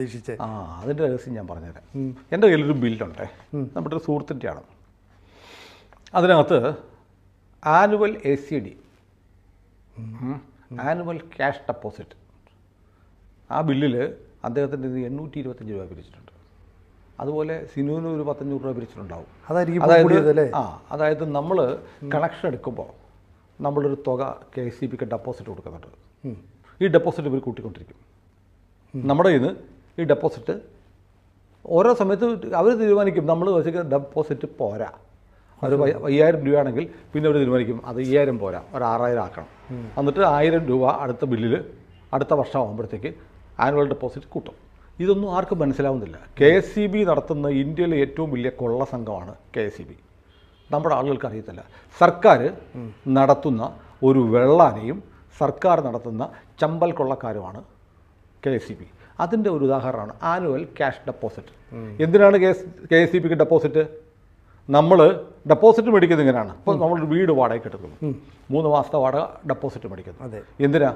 പ്രതീക്ഷിച്ചേ. ആ അതിന്റെ രഹസ്യം ഞാൻ പറഞ്ഞുതരാം. എന്റെ കയ്യിലൊരു ബില്ലുണ്ട്. നമ്മുടെ ഒരു സുഹൃത്തിന്റെയാണ് അതിനകത്ത് annual A C D annual cash deposit. ആ ബില്ലിൽ അദ്ദേഹത്തിന്റെ ഇത് എണ്ണൂറ്റി ഇരുപത്തഞ്ച് രൂപ പിരിച്ചിട്ടുണ്ട്. അതുപോലെ സിനുവിന് ഒരു പത്തഞ്ഞൂറ് രൂപ പിരിച്ചിട്ടുണ്ടാവും. അതായിരിക്കും ഇപ്പോൾ ആ അതായത് നമ്മൾ കണക്ഷൻ എടുക്കുമ്പോൾ നമ്മളൊരു തുക കെ സി ബിക്ക് ഡെപ്പോസിറ്റ് കൊടുക്കുന്നുണ്ട്. ഈ ഡെപ്പോസിറ്റ് ഇവർ കൂട്ടിക്കൊണ്ടിരിക്കും. നമ്മുടെ കയ്യിൽ നിന്ന് ഈ ഡെപ്പോസിറ്റ് ഓരോ സമയത്ത് അവർ തീരുമാനിക്കും. നമ്മൾ വെച്ചിട്ട് ഡെപ്പോസിറ്റ് പോരാ. ഒരു അയ്യായിരം രൂപയാണെങ്കിൽ പിന്നെ അവർ തീരുമാനിക്കും. അത് അയ്യായിരം പോരാ. ഒരു ആറായിരം ആക്കണം. എന്നിട്ട് ആയിരം രൂപ അടുത്ത ബില്ലിൽ അടുത്ത വർഷം ആകുമ്പോഴത്തേക്ക് ആനുവൽ ഡെപ്പോസിറ്റ് കൂട്ടും. ഇതൊന്നും ആർക്കും മനസ്സിലാവുന്നില്ല. കെ എസ് സി ബി നടത്തുന്ന ഇന്ത്യയിലെ ഏറ്റവും വലിയ കൊള്ള സംഘമാണ് കെ എസ് സി ബി. നമ്മുടെ ആളുകൾക്ക് അറിയത്തില്ല. സർക്കാർ നടത്തുന്ന ഒരു വെള്ളാനയും സർക്കാർ നടത്തുന്ന ചമ്പൽ കൊള്ളക്കാരുമാണ് കെ എസ് സി ബി. അതിന്റെ ഒരു ഉദാഹരണമാണ് ആനുവൽ ക്യാഷ് ഡെപ്പോസിറ്റ്. എന്തിനാണ് K S K S C deposit? നമ്മൾ ഡെപ്പോസിറ്റ് മേടിക്കുന്നത് ഇങ്ങനെയാണ്. ഇപ്പോൾ നമ്മളൊരു വീട് വാടകയ്ക്ക് എടുക്കുന്നു. മൂന്ന് മാസത്തെ വാടക ഡെപ്പോസിറ്റ് മേടിക്കുന്നു. അതെ. എന്തിനാ?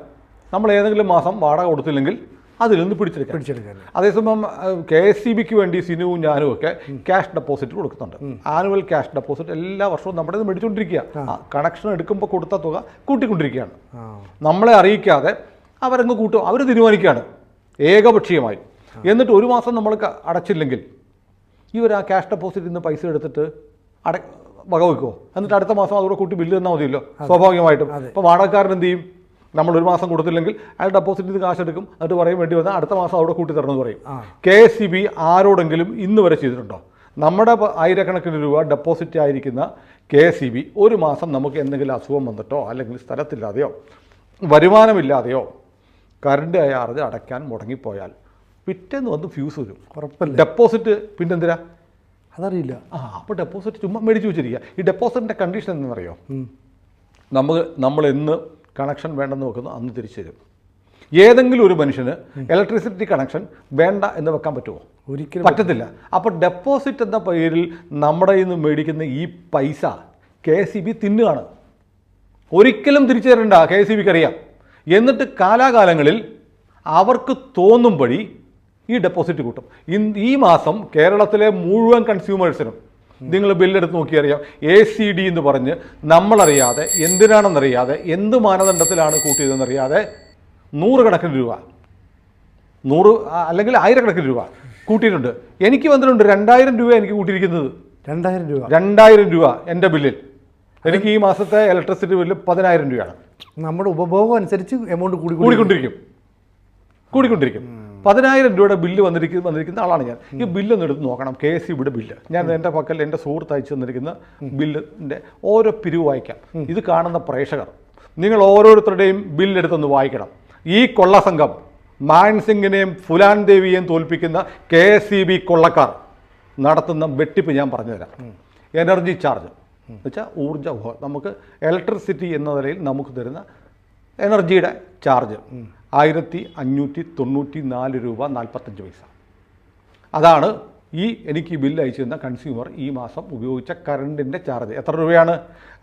നമ്മൾ ഏതെങ്കിലും മാസം വാടക കൊടുത്തില്ലെങ്കിൽ അതിൽ നിന്ന് പിടിച്ചെടുക്കാം. പിടിച്ചെടുക്കാൻ അതേസമയം കെ എസ് സി ബിക്ക് വേണ്ടി സിനുവും ഞാനും ഒക്കെ ക്യാഷ് ഡെപ്പോസിറ്റ് കൊടുക്കുന്നുണ്ട്. ആനുവൽ ക്യാഷ് ഡെപ്പോസിറ്റ് എല്ലാ വർഷവും നമ്മുടെ ഇത് മേടിച്ചുകൊണ്ടിരിക്കുക കണക്ഷൻ എടുക്കുമ്പോൾ കൊടുത്ത തുക കൂട്ടിക്കൊണ്ടിരിക്കുകയാണ്. നമ്മളെ അറിയിക്കാതെ അവരങ്ങ് കൂട്ടും. അവർ തീരുമാനിക്കുകയാണ്. ഏകപക്ഷീയമായി. എന്നിട്ട് ഒരു മാസം നമ്മൾ അടച്ചില്ലെങ്കിൽ ഇവർ ആ ക്യാഷ് ഡെപ്പോസിറ്റിൽ നിന്ന് പൈസ എടുത്തിട്ട് അട വകവെക്കുമോ എന്നിട്ട് അടുത്ത മാസം അതോടെ കൂട്ടി ബില്ല് തന്നാൽ മതിയല്ലോ സ്വാഭാവികമായിട്ടും. അപ്പോൾ വാടകക്കാരൻ എന്ത് ചെയ്യും? നമ്മൾ ഒരു മാസം കൊടുത്തില്ലെങ്കിൽ അയാൾ ഡെപ്പോസിറ്റിൽ നിന്ന് കാശ് എടുക്കും. എന്നിട്ട് പറയും വേണ്ടി വന്നാൽ അടുത്ത മാസം അവിടെ കൂട്ടി തരണമെന്ന് പറയും. കെ എസ് സി ബി ആരോടെങ്കിലും ഇന്ന് വരെ ചെയ്തിട്ടുണ്ടോ? നമ്മുടെ ആയിരക്കണക്കിന് രൂപ ഡെപ്പോസിറ്റ് ആയിരിക്കുന്ന കെ എസ് സി ബി ഒരു മാസം നമുക്ക് എന്തെങ്കിലും അസുഖം വന്നിട്ടോ അല്ലെങ്കിൽ സ്ഥലത്തില്ലാതെയോ വരുമാനമില്ലാതെയോ കറണ്ട് ചാർജ് അടയ്ക്കാൻ മുടങ്ങിപ്പോയാൽ പിറ്റേന്ന് വന്ന് ഫ്യൂസ് വരും. ഉറപ്പല്ല? ഡെപ്പോസിറ്റ് പിന്നെന്തിനാ? അതറിയില്ല. ആ അപ്പോൾ ഡെപ്പോസിറ്റ് ചുമ്മാ മേടിച്ച് വെച്ചിരിക്കുക ഈ ഡെപ്പോസിറ്റിന്റെ കണ്ടീഷൻ എന്താണെന്ന് അറിയോ നമ്മൾ നമ്മൾ എന്ന് കണക്ഷൻ വേണ്ടെന്ന് വെക്കുന്നു അന്ന് തിരിച്ചു തരും. ഏതെങ്കിലും ഒരു മനുഷ്യന് ഇലക്ട്രിസിറ്റി കണക്ഷൻ വേണ്ട എന്ന് വെക്കാൻ പറ്റുമോ? ഒരിക്കലും പറ്റത്തില്ല. അപ്പോൾ ഡെപ്പോസിറ്റ് എന്ന പേരിൽ നമ്മുടെ ഇന്ന് മേടിക്കുന്ന ഈ പൈസ കെ സി ബി തിന്നുകയാണ്. ഒരിക്കലും തിരിച്ചു തരണ്ട. കെ സി ബിക്ക് അറിയാം. എന്നിട്ട് കാലാകാലങ്ങളിൽ അവർക്ക് തോന്നുംപടി ഈ ഡെപ്പോസിറ്റ് കൂട്ടും. ഇൻ- ഈ മാസം കേരളത്തിലെ മുഴുവൻ കൺസ്യൂമേഴ്സിനും നിങ്ങൾ ബില്ലെടുത്ത് നോക്കിയറിയാം. എ സി ഡി എന്ന് പറഞ്ഞ് നമ്മളറിയാതെ എന്തിനാണെന്നറിയാതെ എന്ത് മാനദണ്ഡത്തിലാണ് കൂട്ടിയതെന്നറിയാതെ നൂറുകണക്കിന് രൂപ. നൂറ് അല്ലെങ്കിൽ ആയിരക്കണക്കിന് രൂപ കൂട്ടിയിട്ടുണ്ട്. എനിക്ക് വന്നിട്ടുണ്ട് രണ്ടായിരം രൂപ എനിക്ക് കൂട്ടിയിരിക്കുന്നത്. രണ്ടായിരം രൂപ. രണ്ടായിരം രൂപ എന്റെ ബില്ലിൽ. എനിക്ക് ഈ മാസത്തെ ഇലക്ട്രിസിറ്റി ബില്ല് പതിനായിരം രൂപയാണ്. നമ്മുടെ ഉപഭോഗം അനുസരിച്ച് എമൗണ്ട് കൂടി കൂടി കൂടിക്കൊണ്ടിരിക്കും. കൂടിക്കൊണ്ടിരിക്കും. പതിനായിരം രൂപയുടെ ബില്ല് വന്നിരിക്കുന്ന വന്നിരിക്കുന്ന ആളാണ് ഞാൻ. ഈ ബില്ല് ഒന്ന് എടുത്ത് നോക്കണം. കെ എസ് സിയുടെ ബില്ല്. ഞാൻ എന്റെ പക്കൽ എന്റെ സുഹൃത്ത് അയച്ചു തന്നിരിക്കുന്ന ബില്ലിന്റെ ഓരോ പിരിവ് വായിക്കാം. ഇത് കാണുന്ന പ്രേക്ഷകർ നിങ്ങൾ ഓരോരുത്തരുടെയും ബില്ലെടുത്തൊന്ന് വായിക്കണം. ഈ കൊള്ള സംഘം മാൻ ഫുലാൻ ദേവിയെയും തോൽപ്പിക്കുന്ന കെ എസ് സി ബി കൊള്ളക്കാർ നടത്തുന്ന വെട്ടിപ്പ് ഞാൻ പറഞ്ഞുതരാം. Energy charge. എന്നുവെച്ചാൽ ഊർജ ഉപഭോഗം നമുക്ക് ഇലക്ട്രിസിറ്റി എന്ന നിലയിൽ നമുക്ക് തരുന്ന എനർജിയുടെ ചാർജ് ആയിരത്തി അഞ്ഞൂറ്റി തൊണ്ണൂറ്റി നാല് രൂപ നാൽപ്പത്തഞ്ച് പൈസ. അതാണ് ഈ എനിക്ക് ഈ ബില്ല് അയച്ചു തന്ന കൺസ്യൂമർ ഈ മാസം ഉപയോഗിച്ച കറണ്ടിന്റെ ചാർജ് എത്ര രൂപയാണ്?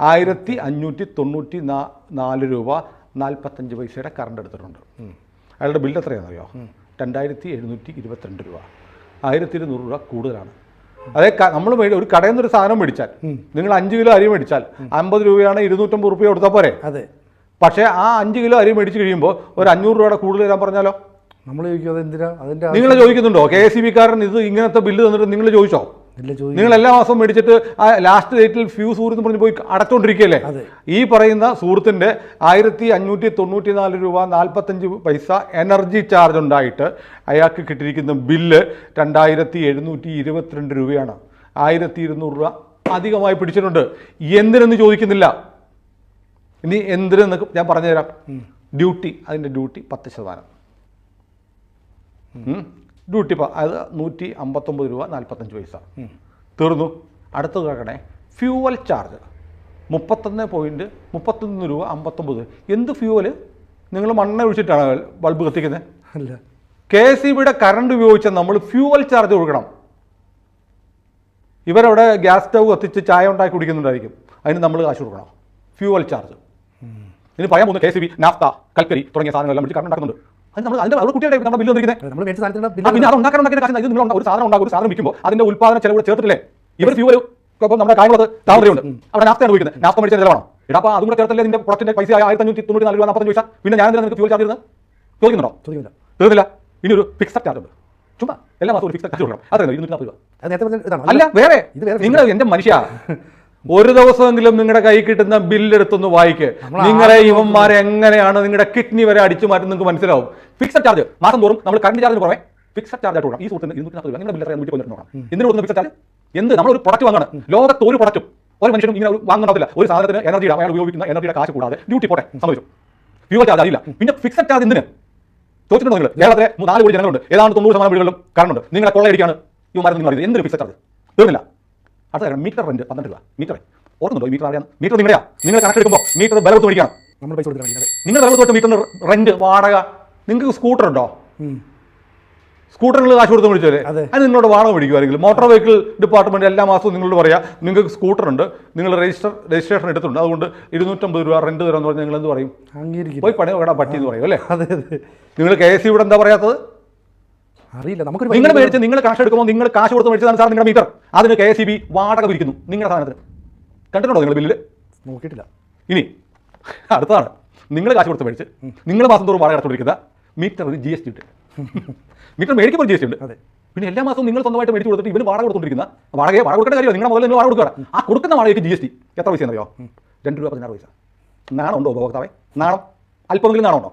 ആയിരത്തി അഞ്ഞൂറ്റി തൊണ്ണൂറ്റി നാ നാല് രൂപ നാൽപ്പത്തഞ്ച് പൈസയുടെ കറണ്ട് എടുത്തിട്ടുണ്ട്. അയാളുടെ ബില്ല് എത്രയാണെന്നറിയോ? രണ്ടായിരത്തി എഴുന്നൂറ്റി ഇരുപത്തിരണ്ട് രൂപ. ആയിരത്തി ഇരുന്നൂറ് രൂപ കൂടുതലാണ്. അതേ നമ്മൾ ഒരു കടയിൽ നിന്ന് ഒരു സാധനം മേടിച്ചാൽ നിങ്ങൾ അഞ്ച് കിലോ അരി മേടിച്ചാൽ അമ്പത് രൂപയാണ് ഇരുന്നൂറ്റമ്പത് റുപ്യ കൊടുത്താൽ പോരെ? അതെ. പക്ഷേ ആ അഞ്ച് കിലോ അരി മേടിച്ച് കഴിയുമ്പോൾ ഒരു അഞ്ഞൂറ് രൂപയുടെ കൂടുതൽ തരാൻ പറഞ്ഞാലോ? നമ്മൾ ചോദിക്കും അതെന്തിനാ? അതിന്റെ നിങ്ങൾ ചോദിക്കുന്നുണ്ടോ? കെ എസ് സി ബിക്കാരൻ ഇത് ഇങ്ങനത്തെ ബില്ല് തന്നിട്ട് നിങ്ങൾ ചോദിച്ചോ? നിങ്ങൾ എല്ലാ മാസവും മേടിച്ചിട്ട് ആ ലാസ്റ്റ് ഡേറ്റിൽ ഫ്യൂസ് ഊർന്ന് പറഞ്ഞ് പോയി അടച്ചോണ്ടിരിക്കുകയല്ലേ? ഈ പറയുന്ന സുഹൃത്തിന്റെ ആയിരത്തി അഞ്ഞൂറ്റി തൊണ്ണൂറ്റി നാല് രൂപ നാൽപ്പത്തഞ്ച് പൈസ എനർജി ചാർജ് ഉണ്ടായിട്ട് അയാൾക്ക് കിട്ടിയിരിക്കുന്ന ബില്ല് രണ്ടായിരത്തി എഴുന്നൂറ്റി ഇരുപത്തിരണ്ട് രൂപയാണ്. ആയിരത്തി ഇരുന്നൂറ് രൂപ അധികമായി പിടിച്ചിട്ടുണ്ട്. എന്തിനെന്ന് ചോദിക്കുന്നില്ല. ഇനി എന്തിനെന്ന് ഞാൻ പറഞ്ഞുതരാം. ഡ്യൂട്ടി അതിന്റെ ഡ്യൂട്ടി പത്ത് ശതമാനം. ഡ്യൂട്ടി പ- അത് നൂറ്റി അമ്പത്തൊമ്പത് രൂപ നാൽപ്പത്തഞ്ച് പൈസ. തീർന്നു. അടുത്ത കേൾക്കണേ ഫ്യൂവൽ ചാർജ്. മുപ്പത്തൊന്ന് പോയിന്റ് മുപ്പത്തൊന്ന് രൂപ അമ്പത്തൊമ്പത്. എന്ത് ഫ്യൂവൽ? നിങ്ങൾ മണ്ണ ഒഴിച്ചിട്ടാണ് ബൾബ് കത്തിക്കുന്നത്. അല്ല. കെ എസ് ഇ ബിയുടെ കറണ്ട് ഉപയോഗിച്ചാൽ നമ്മൾ ഫ്യൂവൽ ചാർജ് കൊടുക്കണം. ഇവരവിടെ ഗ്യാസ് സ്റ്റൗ കത്തിച്ച് ചായ ഉണ്ടാക്കി കുടിക്കുന്നുണ്ടായിരിക്കും. അതിന് നമ്മൾ കാശ് കൊടുക്കണം. Fuel charge. ഇനി പറയാൻ പോകുന്ന കെ സി ബി നാഫ്ത കൽക്കരി തുടങ്ങിയ സാധനങ്ങളെല്ലാം വിളിച്ച് കറണ്ട് ഉണ്ടാക്കുന്നുണ്ട്. അത് നമ്മൾ അതിന്റെ അവിടെ കുട്ടിയുടെ നമ്മുടെ ബില്ല് വന്നിരിക്കുന്നത്. നമ്മൾ മേടിച്ച സാധനത്തിന്റെ ബില്ല് പിന്നെ അത് ഉണ്ടാക്കാൻ ഉണ്ടാക്കിയ കാശ് ഇത് നിങ്ങൾ ഒരു സാധനം ഉണ്ടാക്കും ഒരു സാധനം വിൽക്കുമ്പോൾ അതിന്റെ ഉൽപ്പാദന ചെലവ് ചേർത്തിട്ടില്ലേ? ഇവർ ഫ്യൂവൽ ഇപ്പം നമ്മുടെ കായംകുളത്ത് താമരയുണ്ട്. അവിടെ നാഫ്തയാണ് ഉപയോഗിക്കുന്നത്. നാഫ്ത മേടിച്ച ചെലവാണോ? ഇടാ അപ്പോൾ അതും കൂടെ ചേർത്തല്ലേ നിന്റെ പ്രൊഡക്റ്റിന്റെ പൈസ? ആയിരത്തി അഞ്ഞൂറ്റി തൊണ്ണൂറ്റി നാല് രൂപ നാൽപ്പത്തഞ്ച് പൈസ. പിന്നെ ഞാൻ എന്തിനാ നിനക്ക് ചാർജ് ചെയ്യുന്നത് ചോദിക്കുന്നുണ്ടോ? ചോദിക്കില്ല തീർന്നില്ല. ഇനി ഒരു ഫിക്സഡ് ചാർജ് ഉണ്ട്. ചുമ്മാ എല്ലാ മാസവും ഒരു ഫിക്സഡ് ചാർജ് കൊടുക്കണം. അതെ ഇരുന്നൂറ്റി നാൽപ്പത് രൂപ അല്ല വേറെ. നിങ്ങൾ എന്റെ മനുഷ്യ. ഒരു ദിവസമെങ്കിലും നിങ്ങളുടെ കൈ കിട്ടുന്ന ബില്ലെടുത്തൊന്ന് വായിക്ക്. നിങ്ങളെ ഇവന്മാരെ എങ്ങനെയാണ് നിങ്ങളുടെ കിഡ്നി വരെ അടിച്ചു മാറ്റി നിങ്ങൾക്ക് മനസ്സിലാവും. ഫിക്സഡ് ചാർജ് മാസം തോറും നമ്മൾ കറണ്ട് ചാർജിന് പുറമെ ഫിക്സഡ് ചാർജ് ആയിട്ട് ഈ സുഹൃത്തിന് ഇരുന്നൂറ്റി നാൽപ്പത് രൂപ. നിങ്ങളുടെ ബില്ല് നൂറ്റി കൊല്ലം നോക്കണം എന്തിനു കൊടുക്കുന്ന ഫിക്സഡ് ചാർജ് എന്ത്? നമ്മൾ ഒരു പ്രൊഡക്റ്റ് വാങ്ങണം ലോകത്ത് ഒരു പ്രൊഡക്റ്റും ഒരു മനുഷ്യനും ഇങ്ങനെ വാങ്ങുന്നില്ല ഒരു സാധനത്തിന് എനർജിയുടെ അയാൾ ഉപയോഗിക്കുന്ന എനർജിയുടെ കാശ് കൂടാതെ. ഡ്യൂട്ടി പോട്ടെ. സംഭവിച്ചു ഫ്യൂവൽ ചാർജ് അറിയില്ല പിന്നെ ഫിക്സഡ് ചാർജ് എന്തിന്? ചോദിച്ചിട്ടുണ്ടോ നിങ്ങൾ? കേരളത്തിലെ നാല് കോടി ജനങ്ങളുണ്ട്. ഏതാണ്ട് തൊണ്ണൂറ് ശതമാനം വീടുകളിലും കറണ്ട് നിങ്ങളെ കൊള്ളയടിക്കാണ് ഇവന്മാരെ നിങ്ങൾ അറിയുന്നത്. എന്തൊരു ഫിക്സഡ് ചാർജ് തീർന്നില്ല. അടുത്ത കാര്യം മീറ്റർ റെന്റ് പന്ത്രണ്ട് രൂപ. മീറ്റർ ഓർക്കുന്നുണ്ടോ മീറ്റർ അറിയാം മീറ്റർ നിങ്ങളുടെയാ നിങ്ങൾ കണക്ട് എടുക്കുമ്പോൾ മീറ്റർ വില കൊടുത്ത് മേടിക്കണം നമ്മൾ പൈസ കൊടുക്കുന്നത് നിങ്ങൾ വില കൊടുത്ത് മീറ്ററിന് റെന്റ് വാടക. നിങ്ങൾക്ക് സ്കൂട്ടർ ഉണ്ടോ? സ്കൂട്ടറുകൾ കാശ് കൊടുത്ത് മേടിച്ചല്ലേ അതെ. അത് നിങ്ങളോട് വാടക മേടിക്കുമായിരിക്കും മോട്ടോർ വെഹിക്കിൾ ഡിപ്പാർട്ട്മെന്റ് എല്ലാ മാസവും നിങ്ങളോട് പറയാം നിങ്ങൾക്ക് സ്കൂട്ടർ ഉണ്ട്. നിങ്ങൾ രജിസ്റ്റർ രജിസ്ട്രേഷൻ എടുത്തിട്ടുണ്ട്. അതുകൊണ്ട് ഇരുന്നൂറ്റമ്പത് രൂപ റെന്റ് തരാമെന്ന് പറഞ്ഞാൽ നിങ്ങൾ എന്ത് പറയും പോയി പണി ഇവിടെ പറ്റി എന്ന് പറയും അല്ലേ? അതെ അതെ. നിങ്ങൾ കെ എസ് ഇവിടെ എന്താ പറയാത്തത്? അറിയില്ല. നമുക്ക് നിങ്ങൾ മേടിച്ച് നിങ്ങൾ കാശ് എടുക്കുമ്പോൾ നിങ്ങൾ കാശ് കൊടുത്ത് മേടിച്ചതാണ് സാർ നിങ്ങളുടെ മീറ്റർ അതിന് കെ എസ് ബി വാടക പിരിക്കുന്നു. നിങ്ങളുടെ സാധനത്തിന്. കണ്ടിട്ടുണ്ടോ നിങ്ങൾ ബില്ലിൽ നോക്കിയിട്ടില്ല. ഇനി അടുത്തതാണ്. നിങ്ങൾ കാശ് കൊടുത്ത് മേടിച്ച് നിങ്ങൾ മാസം തോറും വാടക അടച്ചുകൊണ്ടിരിക്കുന്ന മീറ്ററിന് ജി എസ് ടി ഉണ്ട്. മീറ്റർ മേടിക്കുമ്പോൾ ജി എസ് ടി ഉണ്ട്. അതെ. പിന്നെ എല്ലാ മാസവും നിങ്ങൾ സ്വന്തമായിട്ട് മേടിച്ച് കൊടുത്തിട്ട് ഇവന് വാടക കൊടുത്തുകൊണ്ടിരിക്കുന്ന വാടകയെ വാടക കൊടുക്കേണ്ട കാര്യം നിങ്ങളുടെ മുതൽ നിങ്ങൾ വാടക കൊടുക്കുക ആ കൊടുക്കുന്ന വാടകയ്ക്ക് ജി എസ് ടി എത്ര പൈസ എന്നറിയോ? രണ്ട് രൂപ പതിനാറ് പൈസ. നാണം ഉണ്ടോ ഉപഭോക്താവേ? നാണം? അല്പമെങ്കിലും നാണം ഉണ്ടോ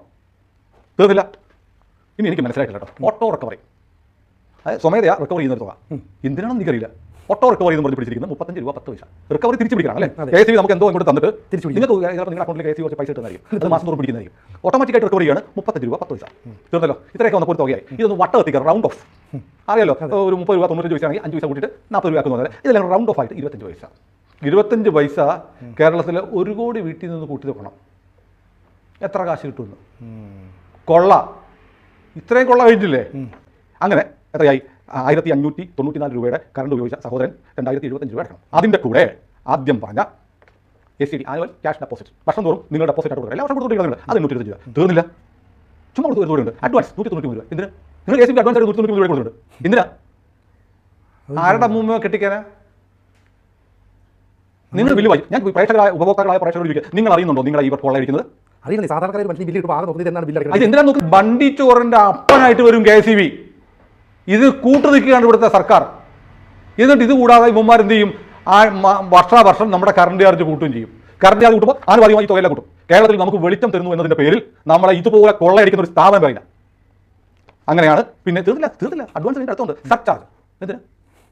തീർന്നില്ല. ഇനി എനിക്ക് മനസ്സിലായിട്ടില്ല കേട്ടോ. ഓട്ടോ റിക്കവറി സ്വമേധയാ റിക്കവർ ചെയ്യുന്ന ഒരു തുക എന്തിനാണെന്ന് എനിക്കറിയില്ല. ഓട്ടോ റിക്കവർ എന്ന് പറഞ്ഞ് പിടിച്ചിരിക്കുന്നത് മുപ്പത്തഞ്ച് രൂപ പത്ത് പൈസ. റിക്കവറി തിരിച്ചു പിടിക്കണം അല്ലേ. കെ സി നമുക്ക് എന്തോ ഇങ്ങോട്ട് തന്നിട്ട് തിരിച്ചു. നിങ്ങൾക്ക് നിങ്ങളുടെ അക്കൗണ്ടിൽ കെ സി കുറച്ച് പൈസ കിട്ടുന്നതായിരിക്കും അത് മാസം തോറും പിടിക്കുന്നതായിരിക്കും. ഓട്ടോമാറ്റിക്കായിട്ട് റിക്കവർ ചെയ്യാണ് മുപ്പത്തഞ്ച് രൂപ പത്ത് പൈസ. തീർന്നല്ലോ? ഇത്രയൊക്കെ വന്നപ്പോൾ തുകയായി. ഇതൊന്ന് വട്ട എത്തിക്കുക റൗണ്ട് ഓഫ് അറിയാലോ? ഒരു മുപ്പത് രൂപ തൊണ്ണൂറ്റഞ്ച് പൈസ ആണെങ്കിൽ അഞ്ച് പൈസ കൂട്ടിയിട്ട് നാൽപ്പത് രൂപ ആക്കുന്നത് ഇതെല്ലാം റൗണ്ട് ഓഫ് ആയിട്ട് ഇരുപത്തഞ്ച് പൈസ. ഇരുപത്തഞ്ച് പൈസ കേരളത്തിലെ ഒരു കോടി വീട്ടിൽ നിന്ന് കൂട്ടി നോക്കണം എത്ര കാശ് കിട്ടുമെന്ന്. കൊള്ള. ഇത്രയും കൊള്ള കഴിഞ്ഞില്ലേ? അങ്ങനെ എത്രയായി? ആയിരത്തി അഞ്ഞൂറ്റി തൊണ്ണൂറ്റി നാല് രൂപയുടെ കറണ്ട് ഉപയോഗിച്ച സഹോദരൻ രണ്ടായിരത്തി എഴുപത്തഞ്ച് രൂപ അടക്കണം അതിന്റെ കൂടെ ആദ്യം പറഞ്ഞ S C D annual cash deposit വർഷം തോറും നിങ്ങൾ ഡെപ്പോസിറ്റ് ആയിട്ട് കൊടുക്കുക. എല്ലാ വർഷം കൊടുത്തുകൊണ്ടിരിക്കുന്നത് അത് നൂറ്റി ഇരുപത്തഞ്ച് രൂപ. തീർന്നില്ല. ചുമ്മാ കൊടുത്ത് ഒരു ഉണ്ട് അഡ്വാൻസ് നൂറ്റി തൊണ്ണൂറ്റി മൂന്ന് രൂപ. എന്തിനാ? നിങ്ങൾ എസ് സി അഡ്വാൻസ് ആയിട്ട് നൂറ്റി തൊണ്ണൂറ്റി മൂന്ന് രൂപ കൊടുത്തിട്ടുണ്ട്. എന്തിനാ? ആരുടെ മുമ്പ് കെട്ടിക്കാനാ? നിങ്ങൾ ബില്ല് വായി ഞാൻ പ്രേക്ഷകരായ ഉപഭോക്താക്കളായ പ്രേക്ഷകരോട് ചോദിക്കുക നിങ്ങൾ അറിയുന്നുണ്ടോ? നിങ്ങൾ ഈ കൊള്ളയിരിക്കുന്നത് അറിയില്ല സാധാരണക്കാർ മനുഷ്യൻ ബില്ല് കിട്ടുമ്പോൾ ആകെ നോക്കുന്നത് എന്നാണ് ബില്ല് അടക്കുന്നത് എന്തിനാ നോക്ക്? ബണ്ടി ചോറിന്റെ അപ്പനായിട്ട് വരും കെ സി ബി ഇത് കൂട്ടു നിൽക്കുകയാണ് ഇവിടുത്തെ സർക്കാർ. എന്നിട്ട് ഇത് കൂടാതെ ഇവന്മാർ എന്ത് ചെയ്യും? ആ വർഷാവർഷം നമ്മുടെ കറണ്ട് ചാർജ് കൂട്ടുകയും ചെയ്യും. കറണ്ട് ചാർജ് കൂട്ടുമ്പോൾ ആനുപാതികമായി ഈ തുകയെല്ലാം കൂട്ടും. കേരളത്തിൽ നമുക്ക് വെളിച്ചം തരുന്നു എന്നതിന്റെ പേരിൽ നമ്മളെ ഇതുപോലെ കൊള്ളയടിക്കുന്ന ഒരു സ്ഥാപനം പറയില്ല അങ്ങനെയാണ്. പിന്നെ തീർന്നില്ല തീർന്നില്ല. അഡ്വാൻസ് അടുത്തുണ്ട്. സർചാർജ് ചാർജ് എന്തിനാ?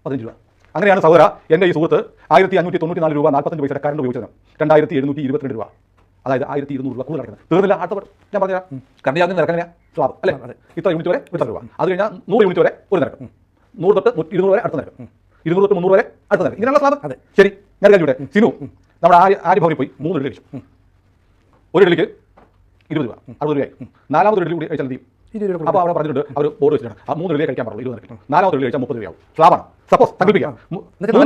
പതിനഞ്ച് രൂപ. അങ്ങനെയാണ് സൗര എന്റെ ഈ സുഹൃത്ത് ആയിരത്തി അഞ്ഞൂറ്റി തൊണ്ണൂറ്റി നാല് രൂപ നാൽപ്പത്തഞ്ച് പൈസ കറണ്ട് ഉപയോഗിച്ചത്. രണ്ടായിരത്തി എഴുന്നൂറ്റി ഇരുപത്തിരണ്ട് രൂപ. അതായത് ആയിരത്തി ഇരുന്നൂറ് രൂപ കൂടുതൽ അടക്കുന്നത് തീർന്നില്ല അടുത്ത ഞാൻ പറഞ്ഞു കറണ്ട് ചാർജ് നിരക്ക് എങ്ങനെയാ സ്ലാബ് അല്ലേ. ഇത്ര യൂണിറ്റ് വരെ ഇത്ര രൂപ അത് കഴിഞ്ഞാൽ നൂറ് യൂണിറ്റ് വരെ ഒരു നിരക്ക്. നൂറ് തൊട്ട് ഇരുന്നൂറ് വരെ അടുത്ത നിരക്ക്. ഇരുന്നൂറ് തൊട്ട് മുന്നൂറ് വരെ അടുത്ത നിരക്ക്. ഇങ്ങനെയുള്ള സ്ലാബ് അതെ. ശരി ഞാൻ കഴിഞ്ഞു സിനു നമ്മുടെ ആര്യ ആര്യഭവനിൽ പോയി മൂന്ന് ഇഡലി കഴിച്ചു ഒരു ഇഡലിക്ക് ഇരുപത് രൂപ. അറുപത് രൂപയായി. നാലാമത് ഇഡലി കൂടി കഴിച്ചാൽ എന്ത് ചെയ്യും? രൂപ അപ്പോൾ അവിടെ പറഞ്ഞിട്ടുണ്ട് അവർ ബോർഡ് വെച്ചിട്ടുണ്ട് ആ മൂന്ന് ഇഡലി കഴിക്കാൻ പാടുള്ളൂ ഇരുപത് നിരക്ക്. നാലാമത് ഇഡലി കഴിച്ചാൽ മുപ്പത് രൂപയാവും. സ്ലാബാണ് സപ്പോസ് സങ്കല്പിക്കാം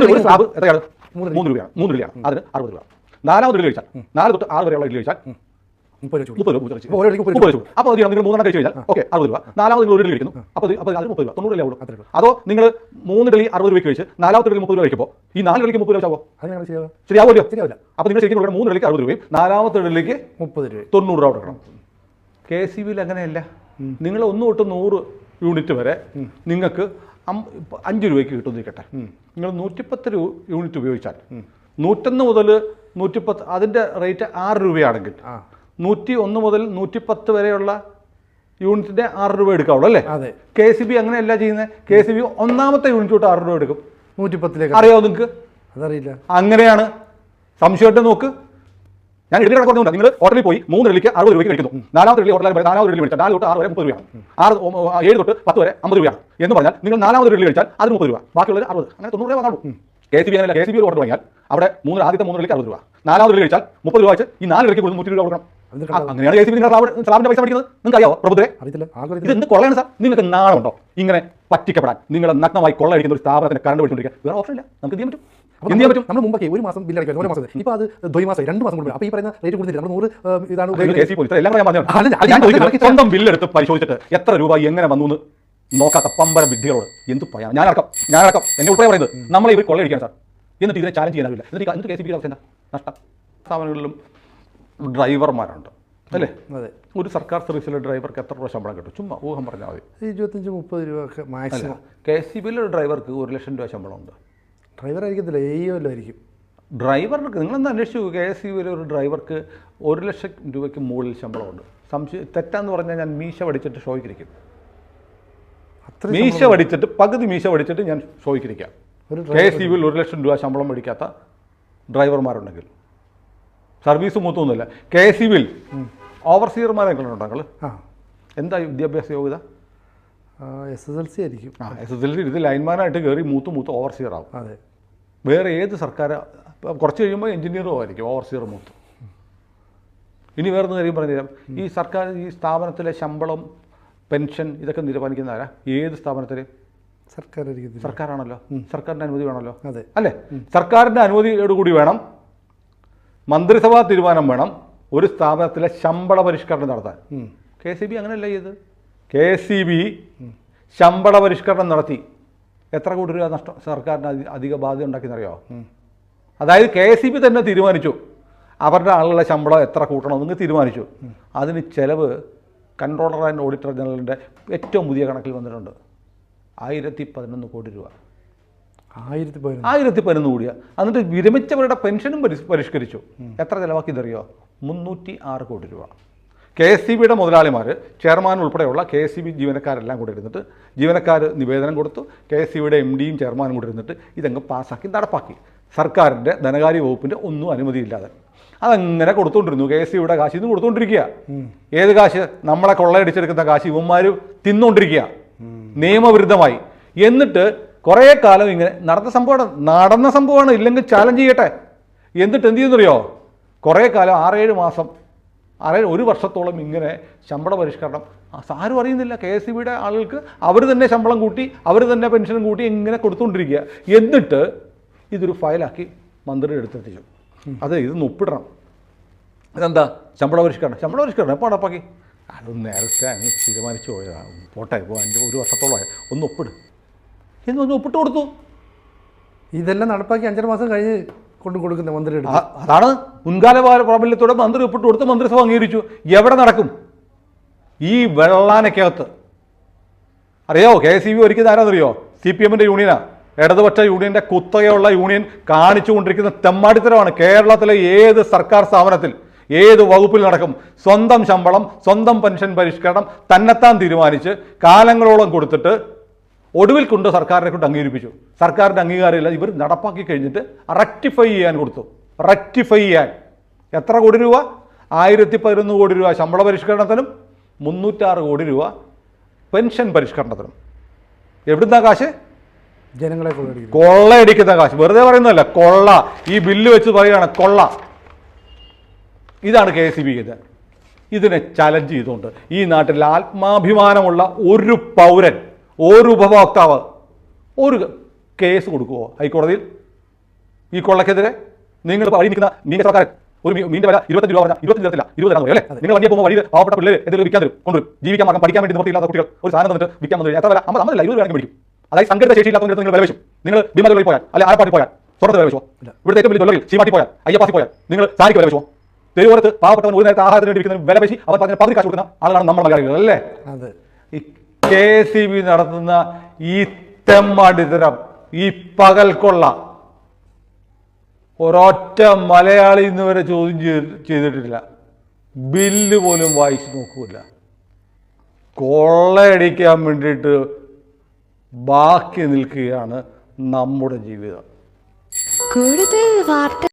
ഒരു സ്ലാബ് എത്രയാണ്? മൂന്ന് മൂന്ന് രൂപയാണ്. മൂന്ന് രൂപയാണ് അതിന് അറുപത് രൂപ. നാലാമത് ഇഡലി കഴിച്ചാൽ. നാല് തൊട്ട് ആറ് വരെയുള്ള ഇഡലി കഴിച്ചാൽ. മുപ്പത് രൂപ മുപ്പത് രൂപ. മുപ്പത് രൂപ അപ്പോൾ അത് നിങ്ങൾ മൂന്നെണ്ണം കഴിച്ച് കഴിഞ്ഞാൽ ഓക്കെ അറുപത് രൂപ. നാലാമത് നിങ്ങൾ ഒരു ഇഡലി കഴിക്കുന്നു അപ്പോൾ മുപ്പത് രൂപ. തൊണ്ണൂറ് രൂപ ആവുള്ളൂ. അതോ നിങ്ങൾ മൂന്ന് ഇഡലി അറുപത് രൂപയ്ക്ക് കഴിച്ച് നാലാമത്തെ ഇഡലി മുപ്പത് രൂപ കഴിക്കുമ്പോൾ ഈ നാല് ഇഡലിക്ക് മുപ്പത് രൂപ ആവോ ശരിയാവുമല്ലോ? ശരിയാവില്ല. അപ്പോൾ നിങ്ങൾ ശരിക്കും കൊടുക്കണം മൂന്ന് ഇഡലിക്ക് അറുപത് രൂപയും നാലാമത്തെ ഇഡലിക്ക് മുപ്പത് രൂപ തൊണ്ണൂറ് രൂപ കൊടുക്കണം കെ സി ബിയിൽ അങ്ങനെയല്ല. നിങ്ങൾ ഒന്ന് തൊട്ട് നൂറ് യൂണിറ്റ് വരെ നിങ്ങൾക്ക് അഞ്ച് രൂപയ്ക്ക് കിട്ടും നിൽക്കട്ടെ നിങ്ങൾ നൂറ്റിപ്പത്ത് യൂണിറ്റ് ഉപയോഗിച്ചാൽ നൂറ്റൊന്ന് മുതൽ നൂറ്റിപ്പത്ത് അതിന്റെ റേറ്റ് ആറ് രൂപയാണെങ്കിൽ നൂറ്റി ഒന്ന് മുതൽ നൂറ്റിപ്പത്ത് വരെയുള്ള യൂണിറ്റിന്റെ ആറ് രൂപ എടുക്കാവുള്ളൂ അല്ലേ? അതെ. കെ സി ബി അങ്ങനെയല്ല ചെയ്യുന്നത്. കെ സി ബി ഒന്നാമത്തെ യൂണിറ്റ് തൊട്ട് ആറ് രൂപ എടുക്കും. നൂറ്റിപ്പത്തിലേക്ക്. അറിയാമോ നിങ്ങൾക്ക് അതറിയില്ല. അങ്ങനെയാണ്. സംശയമായിട്ട് നോക്ക്. ഞാൻ ഇടയിൽ കണക്കുണ്ട് നിങ്ങൾ ഹോട്ടലിൽ പോയി മൂന്ന് ഇഡലിക്ക് അറുപത് രൂപയ്ക്ക് കഴിക്കുന്നു നാലാമത്തെ ഇഡലി ഹോട്ടലിൽ നാലാമത് ഇഡലി കഴിച്ചാൽ നാല് തൊട്ട് ആറ് വരെ മുപ്പത് രൂപയാണ്. ആറ് ഏഴ് തൊട്ട് പത്ത് വരെ അമ്പത് രൂപയാണ്. എന്ന് പറഞ്ഞാൽ നിങ്ങൾ നാലാമത് ഇഡലി കഴിച്ചാൽ അത് മുപ്പത് രൂപ. ബാക്കിയുള്ളത് അറുപത്. അങ്ങനെ തൊണ്ണൂറ് രൂപ വാങ്ങാളൂ കെ സി ബി അങ്ങനെയല്ല കെ സി ബി ഒരു ഓർഡർ വാങ്ങിയാൽ അവിടെ മൂന്ന് ആദ്യത്തെ മൂന്ന് ഇഡലിക്ക് അറുപത് രൂപ. നാലാമത് വിളി കഴിച്ചാൽ മുപ്പത് രൂപ വെച്ച് ഈ നാല് ഇഡലിക്ക് കൊടുത്ത് നൂറ്റി രൂപ കൊടുക്കണം. അങ്ങനെയാണ് കെ സി ബി സ്ലാബിന്റെ പൈസ പഠിക്കുന്നത് നിങ്ങൾക്ക് അറിയാവോ പ്രഭുദ്ധരെ ഇത് എന്ത് കൊള്ളയാണ് സാർ? നിങ്ങൾക്ക് നാണമുണ്ടോ? ഇങ്ങനെ പറ്റിക്കപ്പെടാൻ. നിങ്ങളെ നഗ്നമായി കൊള്ളയടിക്കുന്ന ഒരു സ്ഥാപനത്തിന് കറണ്ട് പിടിച്ചുകൊണ്ടിരിക്കുക വേറെ ഓപ്ഷൻ ഇല്ല. നമുക്ക് എന്ത് ചെയ്യാൻ പറ്റും? അപ്പോൾ എന്ത് ചെയ്യാൻ പറ്റും? നമ്മൾ മുമ്പൊക്കെ ഒരു മാസം ബില്ല് അടയ്ക്കും ഒരു മാസം ഇപ്പോൾ അത് ദ്വൈമാസം രണ്ട് മാസം കൂടുമ്പോൾ അപ്പോൾ ഈ പറയുന്ന റേറ്റ് നമ്മൾ നൂറ് ഇതാണ് സ്വന്തം ബില്ലെടുത്ത് പരിശോധിച്ചിട്ട് എത്ര രൂപ എങ്ങനെ വന്നു നോക്കാത്ത പമ്പര വിദ്യകളോട് എന്ത് പറയാം? ഞാനടക്കം ഞാനടക്കം. എന്നെ ഉൾപ്പെടെ പറയുന്നത് നമ്മളെ ഇവർ കൊള്ളയടിക്കാൻ സാർ. എന്നിട്ട് ഇതിനെ ചാലഞ്ച് ചെയ്യാനാവില്ല എന്നിട്ട് എന്നിട്ട് കെ സി ബിയുടെ അവസ്ഥ എന്താ? നഷ്ടം. സ്ഥാപനങ്ങളിലും ഡ്രൈവർമാരുണ്ട് അല്ലേ? അതെ. ഒരു സർക്കാർ സർവീസിലെ ഡ്രൈവർക്ക് എത്ര രൂപ ശമ്പളം കിട്ടും? ചുമ്മാ ഊഹം പറഞ്ഞാൽ മതി. ഇരുപത്തഞ്ച് മുപ്പത് രൂപ മാക്സിമം കെ സി ബിയിലെ ഒരു ഡ്രൈവർക്ക് ഒരു ലക്ഷം രൂപ ശമ്പളം ഉണ്ട് ഡ്രൈവർ ആയിരിക്കത്തില്ല എ വല്ലതും ആയിരിക്കും ഡ്രൈവർക്ക് നിങ്ങളൊന്ന് അന്വേഷിച്ചു കെ എസ് യു ഒരു ഡ്രൈവർക്ക് ഒരു ലക്ഷം രൂപയ്ക്ക് മുകളിൽ ശമ്പളമുണ്ട്. സംശയം തെറ്റാന്ന് പറഞ്ഞാൽ ഞാൻ മീശ പഠിച്ചിട്ട് ഷോയ്ക്കിരിക്കും. മീശ വടിച്ചിട്ട് പകുതി മീശ വടിച്ചിട്ട് ഞാൻ ഷോയ്ക്കിരിക്കാം ഒരു കെ എസ് ഇ ബിയിൽ ഒരു ലക്ഷം രൂപ ശമ്പളം മേടിക്കാത്ത ഡ്രൈവർമാരുണ്ടെങ്കിൽ. സർവീസ് മൂത്തൊന്നുമില്ല. കെ എസ് ഇ ഓവർസിയർമാരെ ഉണ്ടോ നിങ്ങൾ എന്താ വിദ്യാഭ്യാസ യോഗ്യത? എസ് എസ് എൽ സി ആയിരിക്കും. ആ എസ് എസ് എൽ സി ഇത് ലൈൻമാനായിട്ട് കയറി മൂത്ത് മൂത്ത് ഓവർസിയർ ആവും അതെ. വേറെ ഏത് സർക്കാർ കുറച്ച് കഴിയുമ്പോൾ എഞ്ചിനീയറും ആയിരിക്കും ഓവർസിയർ മൂത്ത്. ഇനി വേറൊരു കാര്യം പറഞ്ഞുതരാം. ഈ സർക്കാർ ഈ സ്ഥാപനത്തിലെ ശമ്പളം പെൻഷൻ ഇതൊക്കെ തീരുമാനിക്കുന്ന ആരാ? ഏത് സ്ഥാപനത്തിൽ സർക്കാർ സർക്കാരാണല്ലോ. സർക്കാരിന്റെ അനുമതി വേണമല്ലോ. അതെ. അല്ലേ? സർക്കാരിന്റെ അനുമതിയോട് കൂടി വേണം മന്ത്രിസഭാ തീരുമാനം വേണം ഒരു സ്ഥാപനത്തിലെ ശമ്പള പരിഷ്കരണം നടത്താൻ. കെ സി ബി അങ്ങനെയല്ല ചെയ്ത് കെ സി ബി ശമ്പള പരിഷ്കരണം നടത്തി. എത്ര കോടി രൂപ നഷ്ടം സർക്കാരിന് അധിക ബാധ്യത ഉണ്ടാക്കിയെന്നറിയോ? അതായത് കെ സി ബി തന്നെ തീരുമാനിച്ചു. അവരുടെ ആളുകളുടെ ശമ്പളം എത്ര കൂട്ടണം എന്ന് തീരുമാനിച്ചു. അതിന് ചെലവ് കൺട്രോളർ ആൻഡ് ഓഡിറ്റർ ജനറലിന്റെ ഏറ്റവും പുതിയ കണക്കിൽ വന്നിട്ടുണ്ട്. ആയിരത്തി പതിനൊന്ന് കോടി രൂപ. ആയിരത്തി പതിനൊന്ന് ആയിരത്തി പതിനൊന്ന് കോടിയാണ് എന്നിട്ട് വിരമിച്ചവരുടെ പെൻഷനും പരി പരിഷ്കരിച്ചു. എത്ര ചിലവാക്കിയതറിയോ? മുന്നൂറ്റി ആറ് കോടി രൂപ. കെ എസ് സി ബിയുടെ മുതലാളിമാർ ചെയർമാൻ ഉൾപ്പെടെയുള്ള കെ എസ് സി ബി ജീവനക്കാരെല്ലാം കൂടെ ഇരുന്നിട്ട് ജീവനക്കാർ നിവേദനം കൊടുത്തു. കെ എസ് സി ബിയുടെ എം ഡിയും ചെയർമാനും കൂടെ ഇരുന്നിട്ട് ഇതങ്ങ് പാസ്സാക്കി നടപ്പാക്കി. സർക്കാരിന്റെ ധനകാര്യ വകുപ്പിന്റെ ഒന്നും അനുമതിയില്ലാതെ. അതങ്ങനെ കൊടുത്തുകൊണ്ടിരുന്നു കെ എസ് സിയുടെ കാശ് ഇന്ന് കൊടുത്തുകൊണ്ടിരിക്കുക ഏത് കാശ്? നമ്മളെ കൊള്ളയടിച്ചെടുക്കുന്ന കാശ് ഇവന്മാർ തിന്നുകൊണ്ടിരിക്കുക നിയമവിരുദ്ധമായി. എന്നിട്ട് കുറേ കാലം ഇങ്ങനെ നടന്ന സംഭവമാണ്. നടന്ന സംഭവമാണ്. ഇല്ലെങ്കിൽ ചാലഞ്ച് ചെയ്യട്ടെ. എന്നിട്ട് എന്ത് ചെയ്യുന്നറിയോ? കുറേ കാലം ആറേഴ് മാസം ആറേഴ് ഒരു വർഷത്തോളം ഇങ്ങനെ ശമ്പള പരിഷ്കരണം. ആരും അറിയുന്നില്ല. കെ എസ് സിബിയുടെ ആളുകൾക്ക് അവർ തന്നെ ശമ്പളം കൂട്ടി അവർ തന്നെ പെൻഷനും കൂട്ടി ഇങ്ങനെ കൊടുത്തുകൊണ്ടിരിക്കുക എന്നിട്ട് ഇതൊരു ഫയലാക്കി മന്ത്രിയുടെ അടുത്തെത്തിച്ചു. അത് ഇത് ഒപ്പിടണം ഇതെന്താ? ശമ്പള പരിഷ്കരണം ശമ്പള പരിഷ്കരണം എപ്പോൾ നടപ്പാക്കി? അത് നേരത്തെ അങ്ങ് തീരുമാനിച്ചു പോയതാണ് പോട്ടെ ഇപ്പോൾ അഞ്ച് ഒരു വർഷത്തോളമായി. ഒന്ന് ഒപ്പിട് എന്ന് ഒന്ന് ഒപ്പിട്ട് കൊടുത്തു. ഇതെല്ലാം നടപ്പാക്കി അഞ്ചര മാസം കഴിഞ്ഞ് കൊണ്ട് കൊടുക്കുന്ന മന്ത്രി അതാണ്. മുൻകാല പ്രാ- പ്രാബല്യത്തോടെ മന്ത്രി ഒപ്പിട്ട് കൊടുത്ത് മന്ത്രിസഭ അംഗീകരിച്ചു. എവിടെ നടക്കും? ഈ വെള്ളാനക്കകത്ത്. അറിയോ കെ എസ് സി ബി ഒരുക്കുന്ന ആരാന്നറിയോ? സി പി എമ്മിന്റെ യൂണിയനാ. ഇടതുപക്ഷ യൂണിയന്റെ കുത്തകയുള്ള യൂണിയൻ കാണിച്ചുകൊണ്ടിരിക്കുന്ന തെമ്മാടിത്തരമാണ്. കേരളത്തിലെ ഏത് സർക്കാർ സ്ഥാപനത്തിൽ ഏത് വകുപ്പിൽ നടക്കും സ്വന്തം ശമ്പളം സ്വന്തം പെൻഷൻ പരിഷ്കരണം തന്നെത്താൻ തീരുമാനിച്ച് കാലങ്ങളോളം കൊടുത്തിട്ട് ഒടുവിൽ കൊണ്ട് സർക്കാരിനെ കൊണ്ട് അംഗീകരിപ്പിച്ചു. സർക്കാരിന്റെ അംഗീകാരമില്ല. ഇവർ നടപ്പാക്കി കഴിഞ്ഞിട്ട് റെക്ടിഫൈ ചെയ്യാൻ കൊടുത്തു. റെക്ടിഫൈ ചെയ്യാൻ. എത്ര കോടി രൂപ? ആയിരത്തി പതിനൊന്ന് കോടി രൂപ ശമ്പള പരിഷ്കരണത്തിനും മുന്നൂറ്റാറ് കോടി രൂപ പെൻഷൻ പരിഷ്കരണത്തിനും. എവിടുന്നാ കാശ്? ജനങ്ങളെ കൊള്ളയടിക്കുന്ന. കാശ്. വെറുതെ പറയുന്നതല്ല കൊള്ള. ഈ ബില്ല് വെച്ച് പറയുകയാണ് കൊള്ള. ഇതാണ് കെ സി ബി ഇത്. ഇതിനെ ചലഞ്ച് ചെയ്തുകൊണ്ട് ഈ നാട്ടിൽ ആത്മാഭിമാനമുള്ള ഒരു പൗരൻ ഒരു ഉപഭോക്താവ് ഒരു കേസ് കൊടുക്കുമോ ഹൈക്കോടതിയിൽ? ഈ കൊള്ളക്കെതിരെ നിങ്ങൾ വഴി നിൽക്കുന്ന നീണ്ട കച്ചവടക്കാരൻ ഒരു മീന്റെ വില ഇരുപത്തഞ്ച് രൂപ പറഞ്ഞാൽ ഇരുപത്തഞ്ച് തരത്തില്ല ഇരുപത് തരാൻ അല്ലേ? നിങ്ങൾ വണ്ടിയെ പോകുമ്പോൾ വഴി പാവപ്പെട്ട പിള്ളേർ എന്തെങ്കിലും വിൽക്കാൻ തരും കൊണ്ടുവരും. ജീവിക്കാൻ മാർഗം പഠിക്കാൻ വേണ്ടി നിർത്തിയില്ലാത്ത കുട്ടികൾ ഒരു സാധനം തന്നിട്ട് വിൽക്കാൻ വന്നു കഴിഞ്ഞാൽ എത്ര വില? അമ്പത് അമ്പതല്ല ഇരുപത് വേണമെങ്കിൽ മേടിക്കും. അതായത് സംഘടിത ശേഷിയില്ലാത്തവരുടെ നിങ്ങൾ വിലവെച്ചു നിങ്ങൾ ഭീമതകളിൽ പോയാൽ അല്ലെ ആരപ്പാട്ടിൽ പോയാൽ സ്വർണത്തിൽ വിലവെച്ചു ഇവിടുത്തെ ഏറ്റവും വലിയ തൊഴിലിൽ ചീമാട്ടി പോയാൽ അയ്യപ്പാസി പോയാൽ നിങ്ങൾ സാരിക്ക് വിലവെച്ചു തെരുവോരത്ത് പാവപ്പെട്ടവൻ ഒരു നേരത്തെ ആഹാരത്തിന് വേണ്ടി വിലപേശി അവർ പറഞ്ഞ പകുതി കാശ് കൊടുക്കുന്ന ആളാണ് നമ്മൾ മലയാളികൾ അല്ലേ? ഈ കെ സി ബി നടത്തുന്ന ഈ തെമ്മാടിത്തരം ഈ പകൽക്കൊള്ള ഒരൊറ്റ മലയാളി ഇന്ന് വരെ ചോദ്യം ചെയ്ത് ചെയ്തിട്ടില്ല. ബില്ല് പോലും വായിച്ചു നോക്കൂല. കൊള്ളയടിക്കാൻ വേണ്ടിയിട്ട് ബാക്കി നിൽക്കുകയാണ് നമ്മുടെ ജീവിതം. കൂടുതൽ വാർത്ത